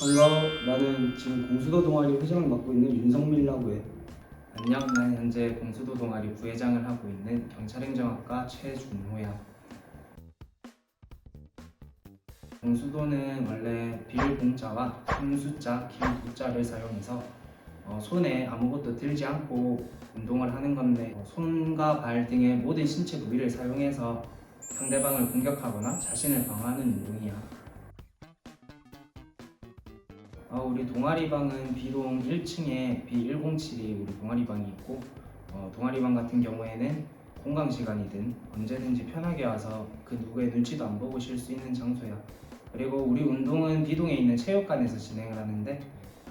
반가워. 나는 지금 공수도 동아리 회장을 맡고 있는 윤성민이라고 해. 안녕, 난 현재 공수도 동아리 부회장을 하고 있는 경찰행정학과 최준호야. 공수도는 원래 빌공자와 힘수자, 김부자를 사용해서 어, 손에 아무것도 들지 않고 운동을 하는 건데 어, 손과 발 등의 모든 신체 부위를 사용해서 상대방을 공격하거나 자신을 방어하는 운동이야. 어, 우리 동아리방은 비동 1층에 B107이 우리 동아리방이 있고 어, 동아리방 같은 경우에는 공강 시간이든 언제든지 편하게 와서 그 누구의 눈치도 안 보고 쉴 수 있는 장소야. 그리고 우리 운동은 비동에 있는 체육관에서 진행을 하는데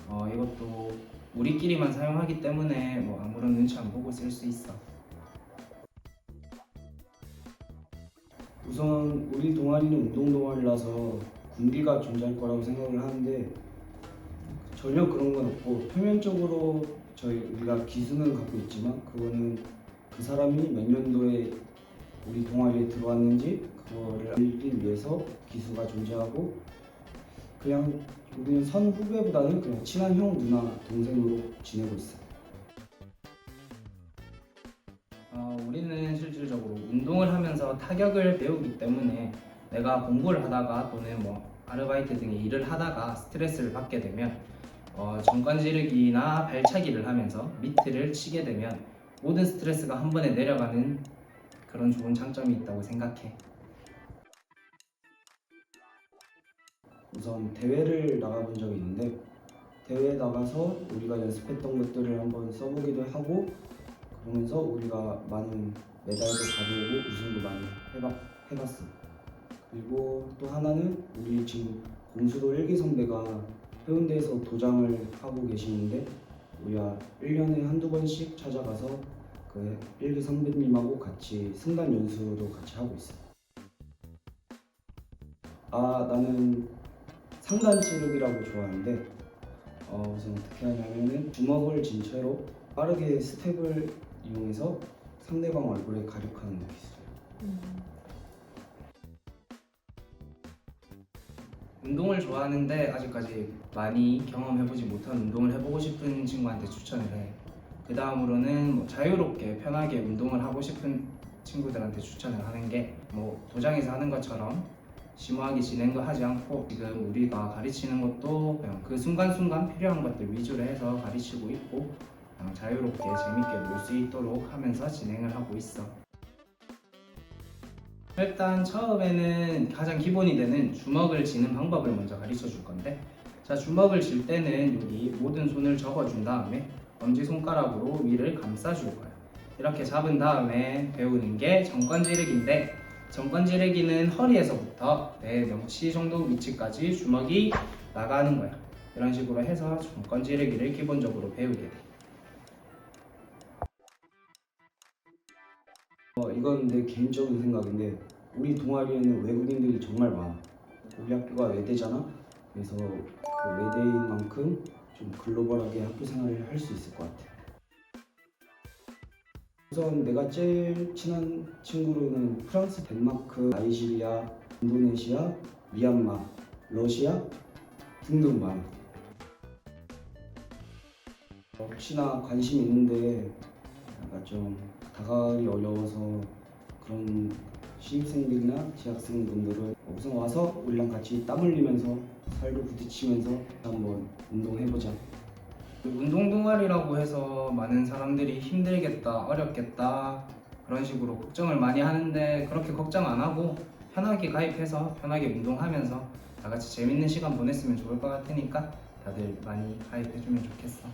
어, 이것도 우리끼리만 사용하기 때문에 뭐 아무런 눈치 안 보고 쓸 수 있어. 우선 우리 동아리는 운동 동아리라서 군기가 존재할 거라고 생각을 하는데 전혀 그런 건 없고 표면적으로 저희 우리가 기수는 갖고 있지만 그거는 그 사람이 몇 년도에 우리 동아리에 들어왔는지 그거를 알기 위해서 기수가 존재하고 그냥 우리는 선 후배보다는 그냥 친한 형 누나 동생으로 지내고 있어. 어, 우리는 실질적으로 운동을 하면서 타격을 배우기 때문에 내가 공부를 하다가 또는 뭐 아르바이트 등의 일을 하다가 스트레스를 받게 되면 어, 정관 지르기나 발차기를 하면서 미트를 치게 되면 모든 스트레스가 한 번에 내려가는 그런 좋은 장점이 있다고 생각해. 우선 대회를 나가본 적이 있는데 대회에 나가서 우리가 연습했던 것들을 한번 써보기도 하고 그러면서 우리가 많은 메달도 가져오고 우승도 많이 해봤, 해봤어. 그리고 또 하나는 우리 지금 공수도 일기 선배가 해운대에서 도장을 하고 계시는데 우리가 1년에 한두 번씩 찾아가서 그 일기 선배님하고 같이 승단 연수도 같이 하고 있어. 아 나는 상단 찌르기라고 좋아하는데 어, 우선 어떻게 하냐면은 주먹을 진 채로 빠르게 스텝을 이용해서 상대방 얼굴에 가격하는 기술이에요. 운동을 좋아하는데 아직까지 많이 경험해보지 못한 운동을 해보고 싶은 친구한테 추천을 해. 그 다음으로는 뭐 자유롭게 편하게 운동을 하고 싶은 친구들한테 추천을 하는 게 뭐 도장에서 하는 것처럼 심오하게 진행도 하지 않고 지금 우리가 가르치는 것도 그냥 그 순간순간 필요한 것들 위주로 해서 가르치고 있고 그냥 자유롭게 재밌게 놀 수 있도록 하면서 진행을 하고 있어. 일단 처음에는 가장 기본이 되는 주먹을 쥐는 방법을 먼저 가르쳐 줄 건데 자 주먹을 쥘 때는 여기 모든 손을 접어 준 다음에 엄지손가락으로 위를 감싸 줄 거야. 이렇게 잡은 다음에 배우는 게 정권지르기인데 정권지르기는 허리에서부터 내 명치 정도 위치까지 주먹이 나가는 거야. 이런 식으로 해서 정권지르기를 기본적으로 배우게 돼 어, 이건 내 개인적인 생각인데 우리 동아리에는 외국인들이 정말 많아. 우리 학교가 외대잖아. 그래서 그 외대인 만큼 좀 글로벌하게 학교 생활을 할 수 있을 것 같아. 우선 내가 제일 친한 친구로는 프랑스, 덴마크, 나이지리아, 인도네시아, 미얀마, 러시아 등등 많아. 혹시나 관심 있는데 약간 좀 다가가기 어려워서 그런 신입생들이나 재학생분들은 우선 와서 우리랑 같이 땀 흘리면서 살도 부딪히면서 한번 운동해보자. 운동 동아리라고 해서 많은 사람들이 힘들겠다, 어렵겠다 그런 식으로 걱정을 많이 하는데 그렇게 걱정 안 하고 편하게 가입해서 편하게 운동하면서 다 같이 재밌는 시간 보냈으면 좋을 것 같으니까 다들 많이 가입해주면 좋겠어.